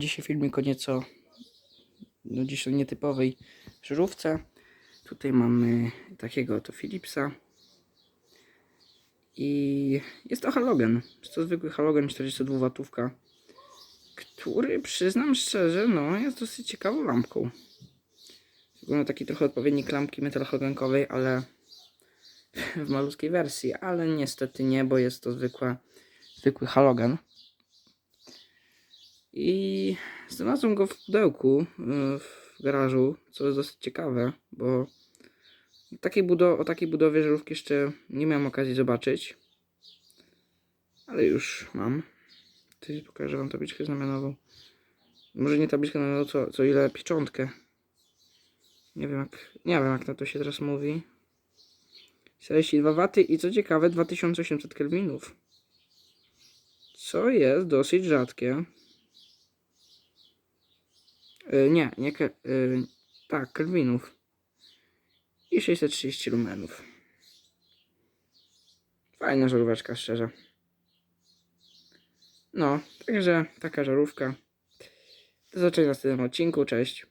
Dzisiaj filmik o nieco no o nietypowej żarówce. Tutaj mamy takiego oto Philipsa. I jest to halogen. Jest to zwykły halogen 42 watówka, który przyznam szczerze, no jest dosyć ciekawą lampką. Wygląda taki trochę odpowiednik lampki metalohogankowej, ale w malutkiej wersji, ale niestety nie, bo jest to zwykła, zwykły halogen. I znalazłem go w pudełku y, w garażu, co jest dosyć ciekawe, bo takiej o takiej budowie żarówki jeszcze nie miałem okazji zobaczyć. Ale już mam. Tutaj pokażę wam tabliczkę znamionową. Może nie tabliczkę znamionową, co, co ile pieczątkę. Nie wiem jak, nie wiem jak na to się teraz mówi. 42 waty i co ciekawe 2800 kelwinów. Co jest dosyć rzadkie. Y, nie, nie, y, tak, kelwinów. I 630 lumenów. Fajna żaróweczka, szczerze. No, także taka żarówka. Do zobaczenia w następnym odcinku, cześć.